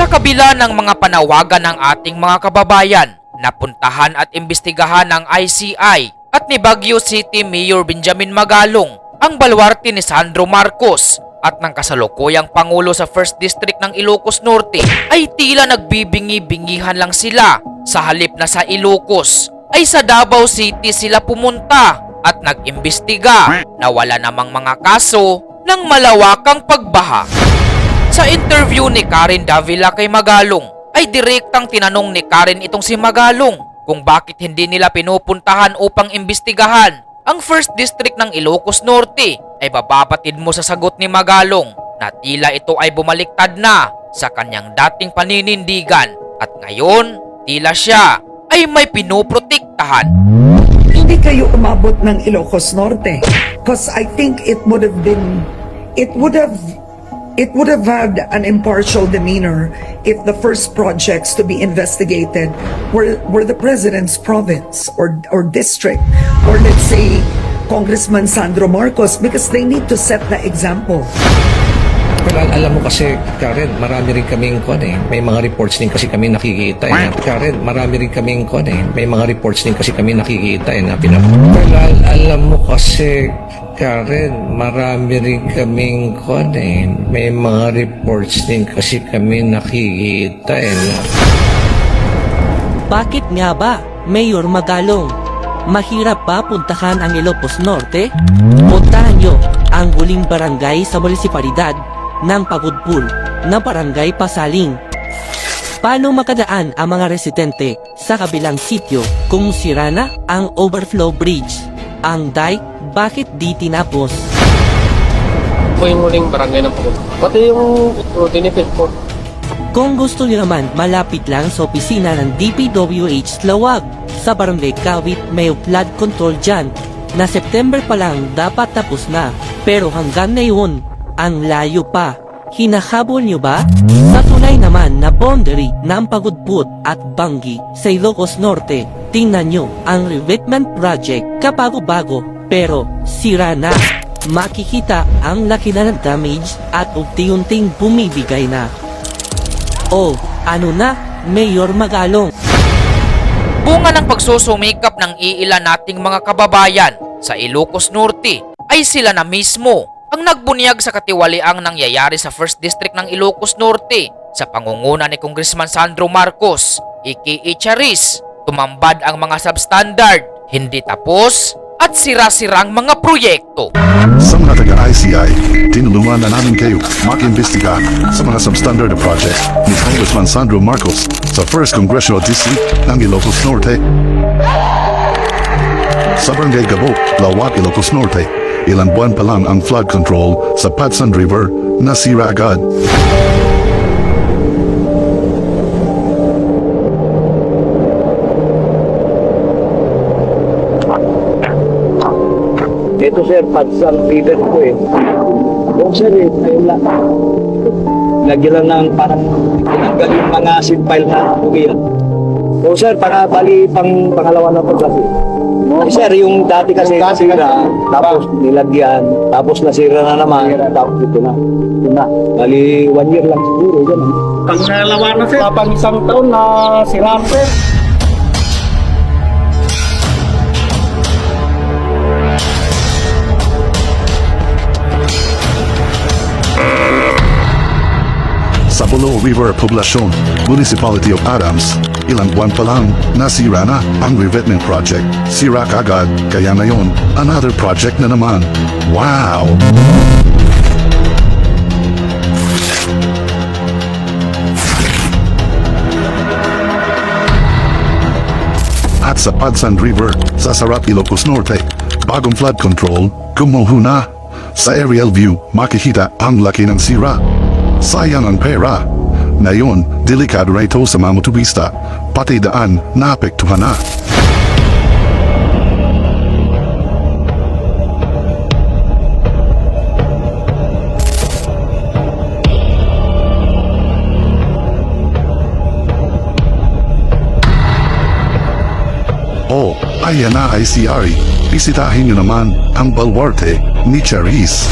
Sa kabila ng mga panawagan ng ating mga kababayan, napuntahan at imbestigahan ng ICI at ni Baguio City Mayor Benjamin Magalong ang balwarte ni Sandro Marcos at ng kasalukuyang Pangulo sa 1st District ng Ilocos Norte ay tila nagbibingi-bingihan lang sila sa halip na sa Ilocos ay sa Davao City sila pumunta at nag-imbestiga na wala namang mga kaso ng malawakang pagbaha. Sa interview ni Karen Davila kay Magalong, ay direktang tinanong ni Karen itong si Magalong kung bakit hindi nila pinupuntahan upang imbestigahan ang First District ng Ilocos Norte ay babapatid mo sa sagot ni Magalong na tila ito ay bumaliktad na sa kanyang dating paninindigan at ngayon tila siya ay may pinuprotektahan. hindi kayo umabot ng Ilocos Norte. Because I think it would have been, it would have, it would have had an impartial demeanor if the first projects to be investigated were, were the president's province or, or district, or let's say, Congressman Sandro Marcos, because they need to set the example. Pero al- alam mo kasi, Karen, marami rin kaming kon eh. May mga reports din kasi kami nakikita eh. Karen, marami rin kaming kon eh. May mga reports din kasi kami nakikita eh. Na pinap- Pero al- alam mo kasi, Karen, marami rin kaming kon. May mga reports din kasi kami nakikita eh. Bakit nga ba, Mayor Magalong? Mahirap ba puntahan ang Ilocos Norte? Puntahan nyo ang huling barangay sa munisipalidad ng Pagudpul na Barangay Pasaling. Paano makadaan ang mga residente sa kabilang sityo kung sira na ang overflow bridge? Ang dike, bakit di tinapos? po yung huling barangay ng Pagod. Pati yung dinipit po. Kung gusto niyo naman, malapit lang sa opisina ng DPWH Lawag sa Barangay Kawit may flood control dyan na September pa lang dapat tapos na. Pero hanggang ngayon, ang layo pa. Hinahabol niyo ba? Sa tulay naman na boundary ng Pagudput at Bangi sa Ilocos Norte, tingnan nyo ang revetment project kabago-bago pero sira na. Makikita ang laki na ng damage at unti-unting bumibigay na. Oh, ano na, Mayor Magalong? Bunga ng pagsusumikap ng iilan nating mga kababayan sa Ilocos Norte ay sila na mismo ang nagbunyag sa katiwaliang nangyayari sa 1st District ng Ilocos Norte sa pangunguna ni Congressman Sandro Marcos, aka Charis. Tumambad ang mga substandard, hindi tapos, at sira-sirang mga proyekto. Sa mga taga-ICI, tinulungan na namin kayo makimbestiga sa mga substandard project ni Congressman Sandro Marcos sa 1st Congressional District ng Ilocos Norte. Sa Barangay Gabo, Lawak, Ilocos Norte, ilang buwan pa lang ang flood control sa Patsan River na sira agad. Sir, padsang feeder ko eh. Yung sir eh, ayun lang. Lagyan lang ng parang tinanggal yung mga seed pile na bugil. So sir, para bali pang pangalawa na pagkasi. Eh, sir, yung dati kasi nasira, tapos nilagyan, tapos nasira na naman, tapos ito na. Ito na. Bali, one year lang siguro, ganun. Pangalawa na sir. Pang isang taon na siraan sir. Bulo River Poblacion, Municipality of Adams, ilang buwan pa lang nasira na ang revetment project. Sira kagad, kaya ngayon, another project na naman. Wow! At sa Padsan River, sa Sarap, Ilocos Norte, bagong flood control, kumuho na. Sa aerial view, makikita ang laki ng sira. Sayang ang pera. Ngayon, delikado na ito sa mga motorista, pati daan naapektuhan na. Oh, ayan na ICRI. Bisitahin niyo naman ang balwarte ni Charis.